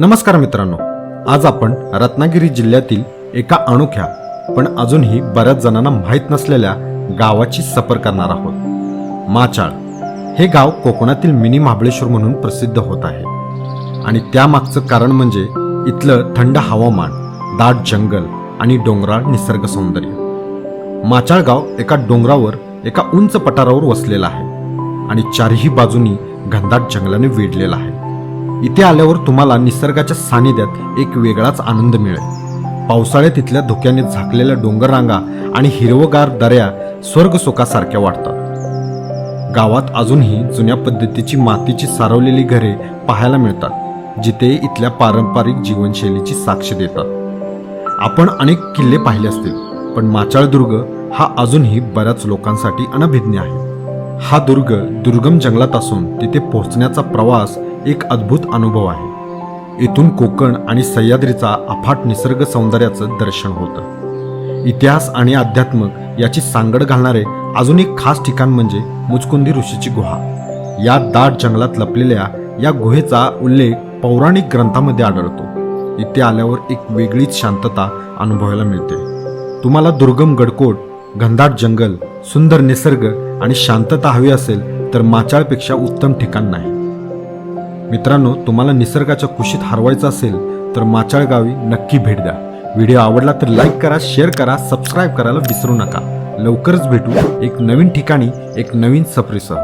नमस्कार मित्रांनो आज आपण रत्नागिरी जिल्ह्यातील एका अनोख्या पण अजूनही बऱ्याच जणांना माहीत नसलेल्या गावाची सफर करणार आहोत. माचाळ हे गाव कोकणातील मिनी महाबळेश्वर म्हणून प्रसिद्ध होत आहे. आणि त्यामागचं कारण म्हणजे इथलं थंड हवामान दाट जंगल आणि डोंगराळ निसर्ग सौंदर्य. माचाळ गाव एका डोंगरावर एका उंच पठारावर वसलेलं आहे आणि चारही बाजूनी घनदाट जंगलाने वेढलेलं आहे. इथे आल्यावर तुम्हाला निसर्गाच्या सानिध्यात एक वेगळाच आनंद मिळेल. पावसाळ्यात इथल्या धुक्याने झाकलेल्या डोंगररांगा आणि हिरवगार दऱ्या स्वर्गसुखासारख्या वाटतात. गावात अजूनही जुन्या पद्धतीची मातीची सारवलेली घरे पाहायला मिळतात जिथे इथल्या पारंपरिक जीवनशैलीची साक्ष देतात. आपण अनेक किल्ले पाहिले असतील पण माचाळदुर्ग हा अजूनही बऱ्याच लोकांसाठी अनभिज्ञ आहे. हा दुर्ग दुर्गम जंगलात असून तिथे पोहोचण्याचा प्रवास एक अद्भुत अनुभव आहे. इथून कोकण आणि सह्याद्रीचा अफाट निसर्ग सौंदर्याचं दर्शन होतं. इतिहास आणि अध्यात्म याची सांगड घालणारे अजून एक खास ठिकाण म्हणजे मुचकुंदी ऋषीची गुहा. या दाट जंगलात लपलेल्या या गुहेचा उल्लेख पौराणिक ग्रंथामध्ये आढळतो. इथे आल्यावर एक वेगळीच शांतता अनुभवायला मिळते. तुम्हाला दुर्गम गडकोट घनदाट जंगल सुंदर निसर्ग आणि शांतता हवी असेल तर माचाळपेक्षा उत्तम ठिकाण नाही. मित्रांनो तुम्हाला निसर्गाच्या कुशीत हरवायचं असेल तर माचाळ गावी नक्की भेट द्या. व्हिडिओ आवडला तर लाईक करा शेअर करा सबस्क्राईब करायला विसरू नका. लवकरच भेटू एक नवीन ठिकाणी एक नवीन सफरीसह.